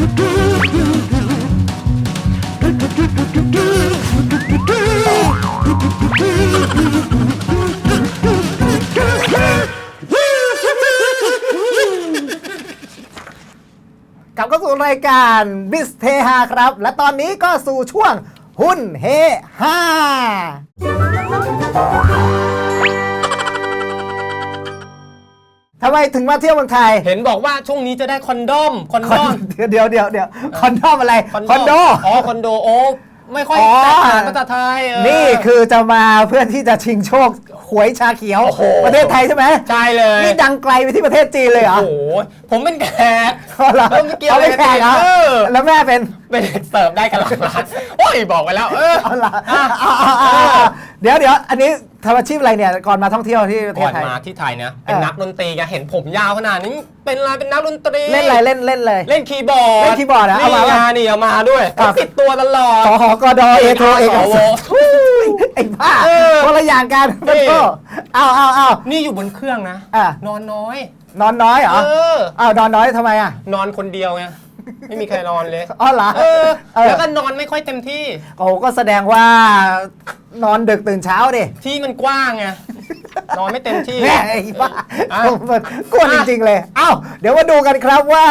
กลับเข้าสู่รายการบิสเทฮาครับ และตอนนี้ก็สู่ช่วงหุ้นเฮฮา ทำไมถึงมาเที่ยวเมืองไทย เห็นบอกว่าช่วงนี้จะได้คอนโดมคอนคอโดนมเดี๋ยวเดี๋ยวเดี๋ยวเดี๋ยวคอนโดมอะไร คอนโด อ๋อคอนโดโอ้ไม่ค่อยอ๋อแตกต่างภาษาไทยเออ นี่คือจะมาเพื่อที่จะชิงโชคหวยชาเขียว โอ้โห ประเทศไทยใช่ไหมใช่เลยนี่ดังไกลไปที่ประเทศจีนเลยเหรอโอ้โหผมเป็นแขกเอาเหรอเออไม่เกี่ยวเอาไม่อะไรแข่งเหรอเออ แล้วแม่เป็นเป็นเด็กเสิร์ฟได้กันหลังร้านโอ้ยบอกไปแล้ว เออ เอาเหรออะเอาเอาเอาเอาเอาเดี๋ยวเดี๋ยวอันนี้ ทำอาชีพอะไรเนี่ยก่อนมาท่องเที่ยวที่ประเทก่ศอนไทย มาที่ไทยนะเป็นเออ นักดนตรีไงเห็นผมยาวขนาดนี้เป็นอะไรเป็นนักดนตรีเล่นอะไรเล่นเล่นเลย เล่นคีย์บอร์ดเล่นคีย์บอร์ดเหรอเอานี่มาไงวะนี่เอามาด้วยอะติดตัวตลอดสหกดเอโทเอกสวสารไอ้บ้าเออคนละอย่างกันนี่ โอ้เอาเอาเอา นี่อยู่บนเครื่องนะ อะ นอนน้อย นอนน้อยเหรอเออ เอานอนน้อยทำไมอะ นอนคนเดียวไง ไม่มีใครนอนเลยอ๋อเหรอเออเออแล้วก็นอนไม่ค่อยเต็มที่ โอ้ก็แสดงว่านอนดึกตื่นเช้าดิ ที่มันกว้างไง นอนไม่เต็มที่ แม่ไอ้บ้าอะมันกวนจริง ๆ เลย เอ้า เดี๋ยวมาดูกันครับว่า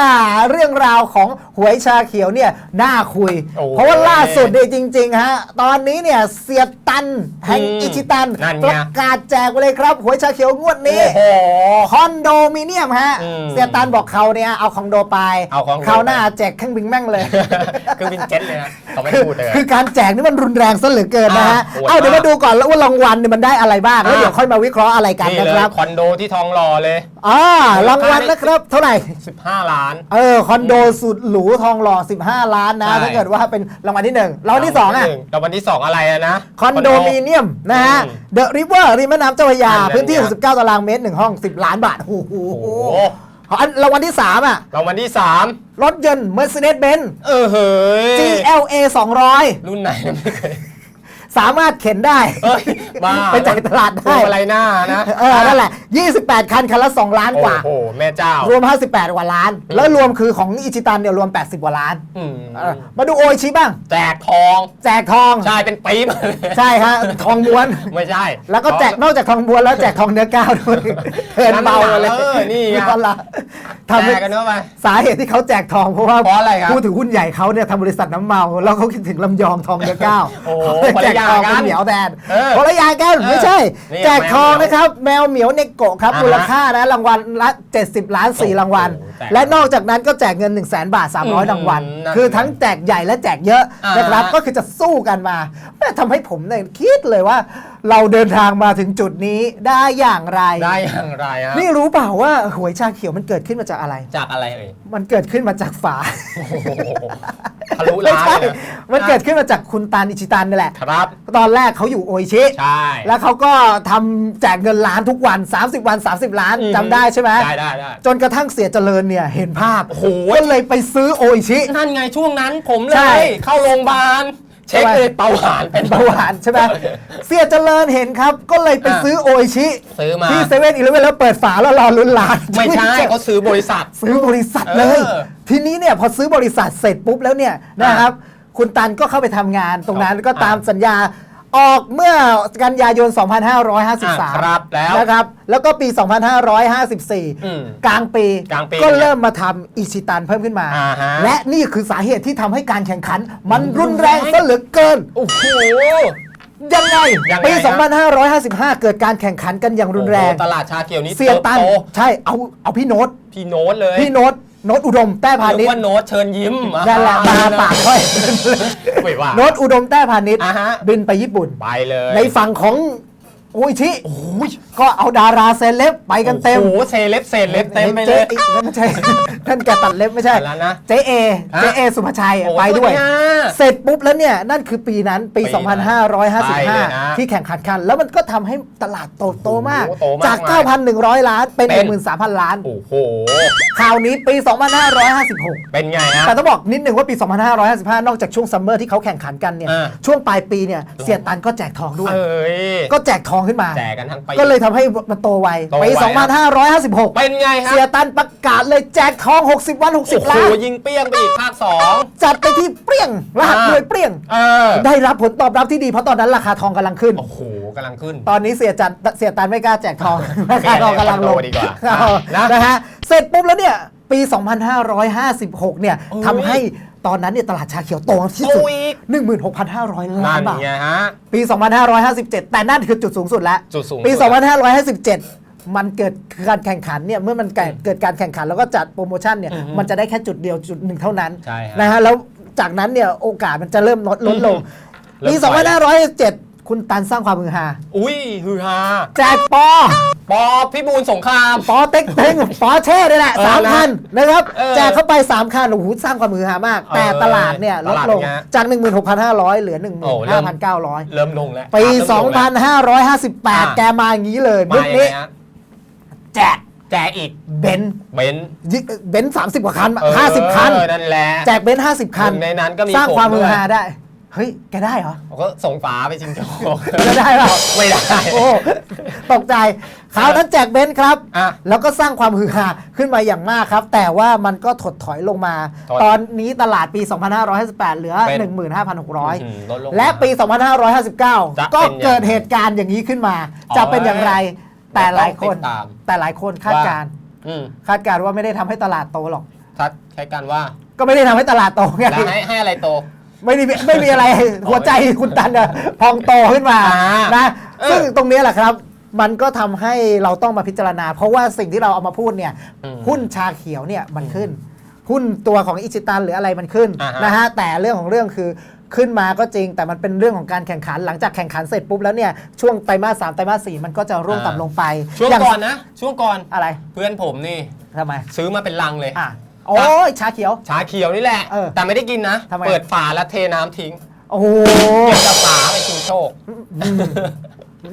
เรื่องราวของหวยชาเขียวเนี่ยน่าคุย โอ้เพราะว่าล่าสุดเนี่ยจริง ๆ ฮะ ตอนนี้เนี่ยเสียตันแห่งอืมอิชิตัน นั่นไง ประกาศแจกไปเลยครับหวยชาเขียวงวดนี้ โอ้โห คอนโดมิเนียมฮะ อืมเสียตันบอกเขาเนี่ยเอาคอนโดไปเอาคอนโดคราวหน้าแจกเครื่องบินแม่งเลยคือวินเจ็ตเลยนะ เขาไม่คือพูดเลย คือการแจกนี่มันรุนแรงซะเหลือเกินนะฮะ อะโหดเอาเดี๋ยวมากมาดูก่อนแล้วว่ารางวัลเนี่ยมันได้อะไรบ้าง แล้วอะเดี๋ยวค่อยมาวิเคราะห์อะไรกันนี่นะเลยครับคอนโดที่ทองหล่อเลย อ่ารางวัลนะครับ เท่าไหร่ 15 ล้าน เออคอนโดสุดหรูทองหล่อ 15 ล้านนะ ใช่ ถ้าเกิดว่าเป็นรางวัลที่หนึ่งรางวัลที่สองอะ รางวัลที่สองอะไรอะนะ คอนโดมิเนียมนะฮะ อืมเดอะริเวอร์ริมแม่น้ำเจ้าพระยา นั่นแหละพื้นที่ เนี่ย 69 ตารางเมตรหนึ่งห้อง 10 ล้านบาทโอ้โหโอ้โห อันรางวัลที่ 3 อะ รางวัลที่สามรถยนต์ Mercedes-Benz เออเฮ้ย GLA 200 รุ่นไหนไม่เคย สามารถเข็นได้ เอ้ยบ้าไปจ่ายตลาดพวได้งอะไรหน้านะเออนั่นแหละ 28 คัน คันละ 2 ล้านกว่า โอ้โห แม่เจ้ารวม 58 กว่าล้าน แล้วรวมคือของอิชิตันเนี่ยรวม 80 กว่าล้านอืมเออมาดูโออิชิบ้าง แจกทอง แจกทอง ใช่ เป็นปี๊บเลยใช่ฮะทองม้วน ไม่ใช่แล้วก็แจกนอกจากทองม้วนแล้วแจกทองเนื้อก้าวด้วยเทินเบาเลยเออนี่ไงนั่นละทำแจให้ กกันเข้าไป สาเหตุที่เขาแจกทองเพราะว่าเพราะอะไรครับผู้ถือหุ้นใหญ่เขาเนี่ยทำบริษัทน้ำเมา แล้วเขาคิดถึงลำยองทองเนื้อก้าวโอ้โหเขาเลยแจกทองคนละอย่างกันเป็นเหมียวแทนเออคนละอย่างกันไม่ใช่ นี่แจกทองแมวเหมียวนะครับ แมวเหมียวเนโกะครับอ่าฮะมูลค่านะรางวัลละ 70 ล้าน 4 รางวัล โอ้โหแจกและนอกจากนั้นก็แจกเงิน 1 0 0 0 0แบาทอืม300 รางวัล นั่นคือทั้งแจกใหญ่และแจกเยอะอ่าฮะ นะครับก็คือจะสู้กันมาแม่ทำให้ผมเนี่ยคิดเลยว่า เราเดินทางมาถึงจุดนี้ได้อย่างไร ได้อย่างไรฮะนี่รู้เปล่าว่าหวยชาเขียวมันเกิดขึ้นมาจากอะไร จากอะไรเอ่ยมันเกิดขึ้นมาจากฝา โอ้โห ทะลุไม่ล้านใช่เลยนะมันเกิดขึ้นมาจากคุณตานอิชิตันนี่แหละ ครับ ตอนแรกเขาอยู่โออิชิ ใช่ แล้วเขาก็ทำแจกเงินล้านทุกวัน 30 วัน 30 ล้านอืม จำได้ใช่ไหมได้ได้ได้จนกระทั่งเสียเจริญเนี่ยเห็นภาพโอ้โห ก็เลยไปซื้อโออิชิ นั่นไงช่วงนั้นผมเลใช่ ย เข้าโรงพยาบาล เช็คทำไมเลยเบาหวานเป็นเบาหวานใช่ไหมเสียเจริญเห็นครับ ก็เลยไปอะซื้อโออิชิซื้อมา ที่เซเว่นอีเลฟเว่นแล้วเปิดฝาแล้วรอลุ้นล้านไม่ใช่เขาซื้อบริษัท ซื้อบริษัทเลย เออ ทีนี้เนี่ยพอซื้อบริษัทเสร็จปุ๊บแล้วเนี่ยนะครับ คุณตันก็เข้าไปททำงานตรงนั้นครับก็ตามสัญญาออกเมื่อกันยายนอะ2553 ครับแล้วนะครับ แล้วก็ปี อืม2554 กลางปีกลางปีก็เริ่มมาทำอิชิตันเพิ่มขึ้นมา อ่าฮะ และนี่คือสาเหตุที่ทำให้การแข่งขัน มันรุนแรงซะเหลือเกิน โอ้โห ยังไง ยังไงปี ครับ 2555 เกิดการแข่งขันกันอย่างรุนแรง โอ้โหตลาดชาเขียวนี้เสียตันติบโตใช่ เอา เอาพี่โน้ต พี่โน้ตเลย พี่โน้ต โน้ตอุดมแต้พาเรีณิยชกย์ว่าโน้ตเชิญยิ้มนั่นแหละมาปากค่อย ไม่ว่า โน้ตอุดมแต้พาณิชย์อ่าฮะ บินไปญี่ปุ่น ไปเลย ในฝั่งของ โออิชิก็เอาดาราเซเลบไปกันเต็มโอ้โหเซเล็บเซเล็บเต็มไปเลยจ๊นั่นไม่ใช่ท่านแกตัดเล็บไม่ใช่แล้วนะเจ๊เอฮะเจ๊เอสุภาชัยโอ้ไปด้วยสวัสดีฮะเสร็จปุ๊บแล้วเนี่ย นั่นคือปีนั้นปีปีนั้นไปเลยนะ2555 ที่แข่งขันกัน แล้วมันก็ทำให้ตลาดโตโตมากโอ้โหโตมากจากมาย9,100 ล้านเป็นเป็น 13,000 ล้าน โอ้โหคราวนี้ปี 2556 เป็นไงฮะแต่ต้องบอกนิดหนึ่งว่าปี 2555 นอกจากช่วงซัมเมอร์ที่เขาแข่งขันกันเนี่ยอ่าช่วงปลายปีเนี่ยเสียตันก็แจกทองด้วยเอ้ยก็แจกทององขึ้นมา แจกกันทั้งปี ก็เลยทำให้มันโตไวโตไว ปี 2556 เป็นไงฮะเสียตันประกาศเลยแจกทอง 60 วัน โอ้60 โหล้าน ยิงเปี้ยงไปอีกภาคสอง จัดไปที่เปรี้ยง รหัสอ่าหน่วยเปรี้ยง เออได้รับผลตอบรับที่ดีเพราะตอนนั้นราคาทองกำลังขึ้น โอ้โหกำลังขึ้น ตอนนี้เสียจันเสียตันไม่กล้าแจกทอง ราคาทองกำลังลงคอนโดดีกว่าเออนะ นะฮะเสร็จปุ๊บแล้วเนี่ย ปี 2556 เนี่ยโอ้ย ทำให้ตอนนั้นเนี่ยตลาดชาเขียวโตที่สุดโตอีก16,500 ล้านั่นนบาท ไงฮะ ปี 2557 แต่นั่นคือจุดสูงสุดแล้ว จุดสูงสุด ปี 2557 มันเกิดการแข่งขันเนี่ย เมื่อมันเกิดเกิดการแข่งขันแล้วก็จัดโปรโมชั่นเนี่ยอือฮึมันจะได้แค่จุดเดียวจุดหนึ่งเท่านั้นใช่ฮะนะฮะ แล้วจากนั้นเนี่ยโอกาสมันจะเริ่มลดลดลง เริ่ปีมถอย 2557 คุณตันสร้างความมือฮาอุ้ยฮือฮาแจกปอ ปอพิบูลสงคราม ปอเต็กเต็งปอเช่นี่แหละเออสามนะคันนะครับ เออแจกเข้าไป 3 คันโอ้โหสร้างความมือฮามากเออแต่ตลาดเนี่ยลตดลาดลงเป็นไงจาก 16,500 เหลือ โอ้เริ่ม 15,900 เริ่มลงแล้วปี เริ่มลงแล้ว2558 แกมาอย่างนี้เลยมายุคยังไงนี้ฮะแจกแจกอีกเบนซ์เบนซ์ยิเบนซ์สามสิบกว่าคันเออห้าสิบคัน นั่นแหละแจกเบนซ์ห้าสิบคัน หนึ่งในนั้นก็มีสร้างผมความมือด้วยฮาได้ เฮ้ย แกได้เหรอ ผมก็ส่งฝาไปชิงโชค จะได้เปล่าไม่ได้ โอ้ตกใจคราวนั้นแจกเบนซ์ครับ อะ แล้วก็สร้างความฮือฮาขึ้นมาอย่างมากครับ แต่ว่ามันก็ถดถอยลงมา ถอยตอนนี้ตลาดปี 2558 เหลือ เป็น15,600 ลดลงและปี จะ2559 ก็เป็นอย่างเกิดเหตุการณ์อย่างนี้ขึ้นมาอ๋อจะเป็นอย่างไร แต่หลายคน ต้องติดตาม แต่หลายคนคาดการณ์อืมคาดการณ์ว่าไม่ได้ทำให้ตลาดโตหรอก ทัดใช้กันว่า ก็ไม่ได้ทำให้ตลาดโตไง แล้วให้ให้อะไรโต ไม่มีไม่มีอะไร หัวใจคุณตันอะพองโตขึ้นมาอ่านะเออซึ่งตรงนี้แหละครับ มันก็ทำให้เราต้องมาพิจารณา เพราะว่าสิ่งที่เราเอามาพูดเนี่ยอืมหุ้นชาเขียวเนี่ยมันขึ้นหุ้นตัวของอิชิตันหรืออะไรมันขึ้นอ่าฮะนะฮะแต่เรื่องของเรื่องคือขึ้นมาก็จริง แต่มันเป็นเรื่องของการแข่งขันหลังจากแข่งขันเสร็จปุ๊บแล้วเนี่ยช่วงไตรมาสสามไตรมาสสี่มันก็จะร่วงต่ำลงไป ช่วงอย่างก่อนนะ ช่วงก่อนอะไร เพื่อนผมนี่ทำไม ซื้อมาเป็นลังเลยอะ โอ้ยชาเขียว ชาเขียวนี่แหละ เออแต่ไม่ได้กินนะ ทำไม เปิดฝาแล้วเทน้ำทิ้งโอ้โหเก็บกับฝาไปชิงโชค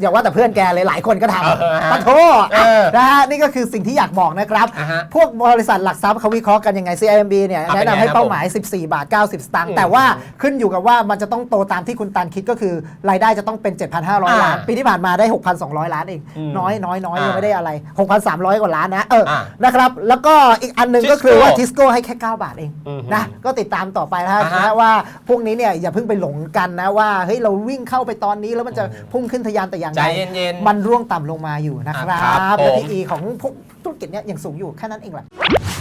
อย่าว่าแต่เพื่อนแกเลยหลายคนก็ทเออฮะำปะโทเออนะฮะนี่ก็คือสิ่งที่อยากบอกนะครับ อ่าฮะพวกบริษัทหลักทรัพย์เขาวิเคราะห์กันยังไง CIMB เนี่ยอะแนะเป็นไงนำให้ครับเป้าหมาย 14 บาท 90 สตางค์อืมแต่ว่าขึ้นอยู่กับว่ามันจะต้องโตตามที่คุณตันคิดก็คือ รายได้จะต้องเป็น 7,500 ล้าน อ่าปีที่ผ่านมาได้ 6,200 ล้านเองอืมน้อยน้อยน้อยอ่ายัยังไม่ได้อะไร 6,300 กว่าล้านนะเอออานะครับแล้วก็อีกอันหนึ่งก็คือ Tisco ว่าทิสโก้ให้แค่ 9 บาทเองอือหือนะก็ติดตามต่อไปนะอ่าฮะนะว่าพวกนี้เนี่ยอย่าเพิ่งไปหลงกันนะว่าเฮ้ยเราวิ่งเข้าไปตอนนี้แล้วมันจะพุ่งขึ้นทะยานแต่อย่างใจใดเย็นๆ มันร่วงต่ำลงมาอยู่นะครัอะครับบและผม PE ของพวกธุรกิจเนี้ยยังสูงอยู่แค่นั้นเองแหละ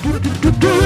Do-do-do-do-do.